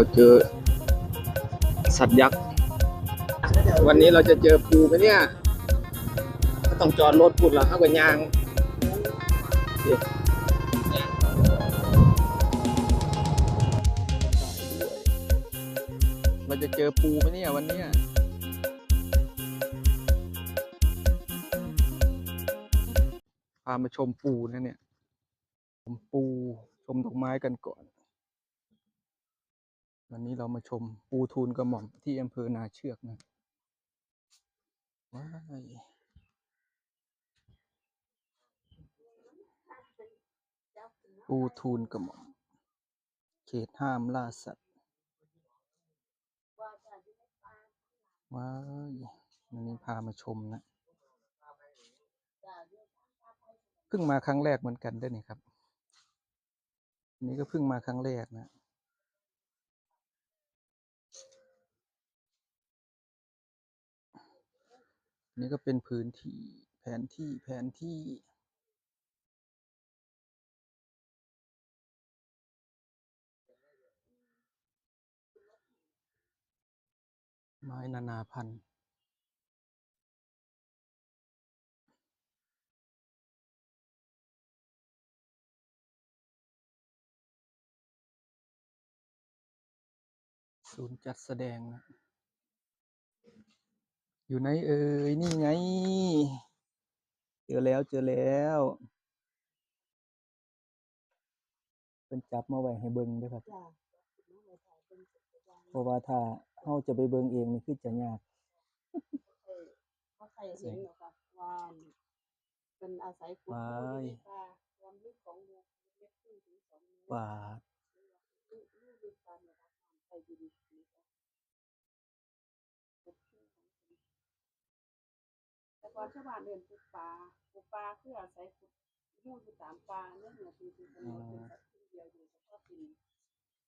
เราเจอ สัตว์ยักษ์ วันนี้เราจะเจอปูไหมเนี่ยก็ต้องจอดรถพูดละเข้ากับยางเราจะเจอปูไหมเนี่ยวันนี้พามาชมปูนะเนี่ย ชมปู ชมดอกไม้กันก่อน วันนี้เรามาชมปูทูลกระหม่อมที่อำเภอนาเชือกนะว้ายปูทูลกระหม่อม เขตห้ามล่าสัตว์ว้ายวันนี้พามาชมนะเพิ่งมาครั้งแรกเหมือนกันด้วยนี่ครับนนี้ก็เพิ่งมาครั้งแรกนะ นี่ก็เป็นพื้นที่แผนที่แผนที่ไม้นานาพันธุ์ศูนย์จัดแสดงนะ อยู่ไหนเอ่ยนี่ไง เจอแล้วเจอแล้วเป็นจับมาไว้ให้เบิ่งเด้วยครับจ้ะเพราะว่าถ้าเฮาจะไปเบิ่งเองนี่คือจะยากเขาใครเห็นหรอกค่ะว่าเป็นอาศัยขุดว้าอยู่ยในป่าความลึกของเรือเมตรครึ่งถึงสองเมตรว่า ลูกลูกลึกตามระดับน้ำใต้ดินนะคะแต่ ก่อนชาวบ้านเดินปลูกปลาปลูกปลาเพื่ออาศัยขุดมู่อยู่ตามปลาเนื้อเหนือปีเป็นกำหนดเป็นสัตว์ที่เดียวอยู่เฉพาะปี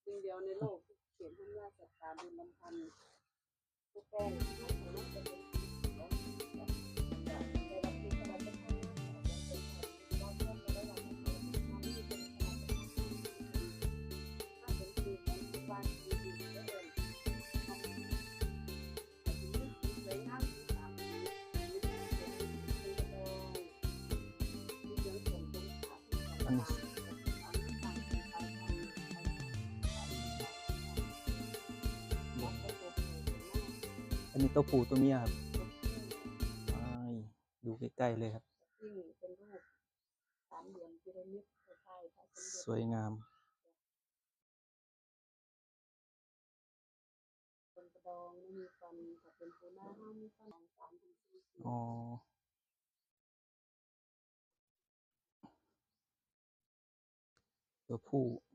สิ่งเดียวในโลกที่เขียนให้ว่าสัตว์ป่าเป็นลำพันธ์ทุกแป้ง อันนี้อันนี้ตัวผู้ตัวเมียครับว้ายดูใกล้ๆเลยครับซึ่งเป็นรูปสามเหลี่ยมพีระมิดคล้ายๆพระสมเด็จสวยงามเป็นกระดองไม่มีฟันถ้าเป็นตัวหน้าห้ามีฟันสอ งส